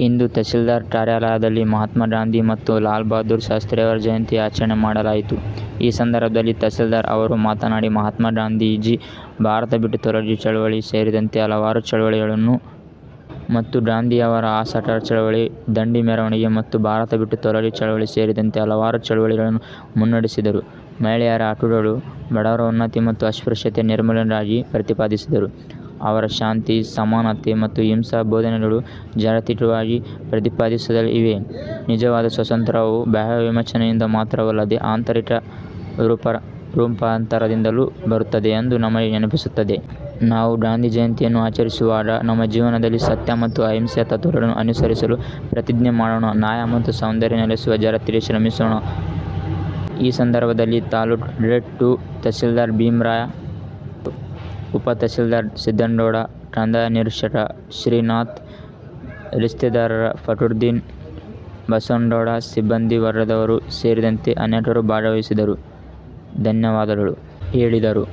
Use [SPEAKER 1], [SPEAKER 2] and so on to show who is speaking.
[SPEAKER 1] ಇಂದು ತಹಶೀಲ್ದಾರ್ ಕಾರ್ಯಾಲಯದಲ್ಲಿ ಮಹಾತ್ಮ ಗಾಂಧಿ ಮತ್ತು ಲಾಲ್ ಬಹದ್ದೂರ್ ಶಾಸ್ತ್ರಿಯವರ ಜಯಂತಿ ಆಚರಣೆ ಮಾಡಲಾಯಿತು. ಈ ಸಂದರ್ಭದಲ್ಲಿ ತಹಶೀಲ್ದಾರ್ ಅವರು ಮಾತನಾಡಿ, ಮಹಾತ್ಮ ಗಾಂಧೀಜಿ ಭಾರತ ಬಿಟ್ಟು ತೊಲಗಿ ಚಳವಳಿ ಸೇರಿದಂತೆ ಹಲವಾರು ಚಳವಳಿಗಳನ್ನು ಮತ್ತು ಗಾಂಧಿಯವರ ಅಸಹಕಾರ ಚಳವಳಿ, ದಂಡಿ ಮೆರವಣಿಗೆ ಮತ್ತು ಭಾರತ ಬಿಟ್ಟು ತೊಲಗಿ ಚಳವಳಿ ಸೇರಿದಂತೆ ಹಲವಾರು ಚಳವಳಿಗಳನ್ನು ಮುನ್ನಡೆಸಿದರು. ಮಹಿಳೆಯರ ಹಕ್ಕುಗಳು, ಬಡವರ ಉನ್ನತಿ ಮತ್ತು ಅಸ್ಪೃಶ್ಯತೆ ನಿರ್ಮೂಲನೆಗಾಗಿ ಪ್ರತಿಪಾದಿಸಿದರು. ಅವರ ಶಾಂತಿ, ಸಮಾನತೆ ಮತ್ತು ಹಿಂಸಾ ಬೋಧನೆಗಳು ಜಾಗತಿಕವಾಗಿ ಪ್ರತಿಪಾದಿಸದಲ್ಲಿ ಇವೆ. ನಿಜವಾದ ಸ್ವಾತಂತ್ರ್ಯವು ಬಾಹ್ಯ ವಿಮೋಚನೆಯಿಂದ ಮಾತ್ರವಲ್ಲದೆ ಆಂತರಿಕ ರೂಪಾಂತರದಿಂದಲೂ ಬರುತ್ತದೆ ಎಂದು ನಮಗೆ ನೆನಪಿಸುತ್ತದೆ. ನಾವು ಗಾಂಧಿ ಜಯಂತಿಯನ್ನು ಆಚರಿಸುವಾಗ ನಮ್ಮ ಜೀವನದಲ್ಲಿ ಸತ್ಯ ಮತ್ತು ಅಹಿಂಸೆಯ ತತ್ವಗಳನ್ನು ಅನುಸರಿಸಲು ಪ್ರತಿಜ್ಞೆ ಮಾಡೋಣ. ನ್ಯಾಯ ಮತ್ತು ಸೌಂದರ್ಯ ನೆಲೆಸುವ ಜಗತ್ತಿಗೆ ಶ್ರಮಿಸೋಣ. ಈ ಸಂದರ್ಭದಲ್ಲಿ ತಾಲೂಕು ಗ್ರೇಡ್-ಟು ತಹಸೀಲ್ದಾರ್ ಭೀಮರಾಯ, ಉಪ ತಹಸೀಲ್ದಾರ್ ಸಿದ್ದನಗೌಡ ಕಂದಾಯ ನಿರೀಕ್ಷಕ ಶ್ರೀನಾಥ್, ರಿಸ್ತೆದಾರರ ಫಟುರ್ದೀನ್ ಬಸವನಗೌಡ, ಸಿಬ್ಬಂದಿ ವರ್ಗದವರು ಸೇರಿದಂತೆ ಅನೇಕರು ಭಾಗವಹಿಸಿದರು ಧನ್ಯವಾದಗಳು ಹೇಳಿದರು.